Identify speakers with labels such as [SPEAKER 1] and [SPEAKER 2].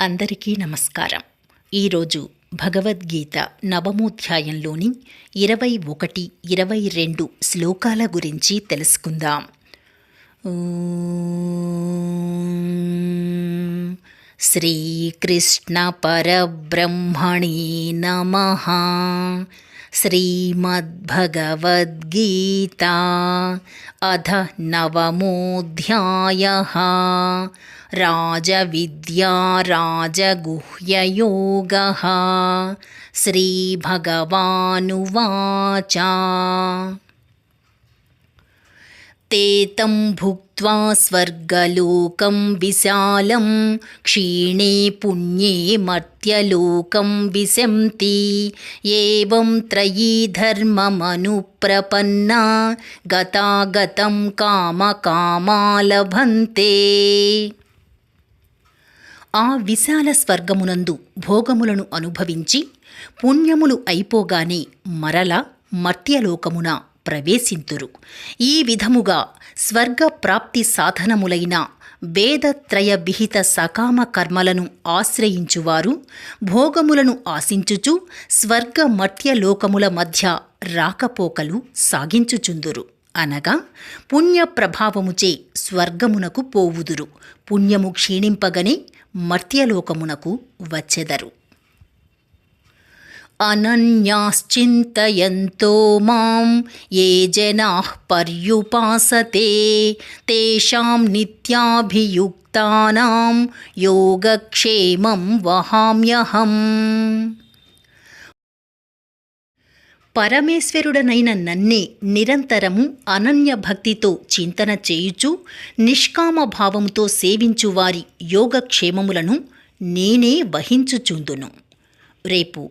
[SPEAKER 1] అందరికీ నమస్కారం. ఈరోజు భగవద్గీత నవమోధ్యాయంలోని ఇరవై ఒకటి ఇరవై రెండు శ్లోకాల గురించి తెలుసుకుందాం. శ్రీకృష్ణ పరబ్రహ్మణి నమ. श्रीमद्भगवद्गीता अध नवमोऽध्यायः। राजविद्या राजगुह्ययोगः। श्रीभगवानुवाच ते तं भुक्त्वा स्वर्गलोकं विशालं क्षीणे पुण्ये मर्त्यलोकं विशन्ति एवं त्रयी धर्ममनुप्रपन्ना गतागतं कामकामा लभन्ते ఆ విశాల స్వర్గమునందు భోగములను అనుభవించి పుణ్యములు అయిపోగానే మరల మర్త్యలోకమున ప్రవేశింతురు. ఈ విధముగా స్వర్గ ప్రాప్తి సాధనములైన వేదత్రయ విహిత సకామ కర్మలను ఆశ్రయించువారు భోగములను ఆశించుచు స్వర్గ మర్త్యలోకముల మధ్య రాకపోకలు సాగించుచుందురు. అనగా పుణ్య ప్రభావముచే స్వర్గమునకు పోవుదురు. పుణ్యము క్షీణింపగనే మర్త్యలోకమునకు వచ్చెదరు. అనన్యాశ్చింతయంతో మాం ఏ జనా పర్యుపాసతే. తేషాం నిత్యాభియుక్తానాం యోగక్షేమం వహామ్యహం. పరమేశ్వరుడనైన నన్నే నిరంతరము అనన్య భక్తితో చింతన చేయుచు నిష్కామ భావముతో సేవించువారి యోగక్షేమములను నేనే వహించుచుందును. రేపు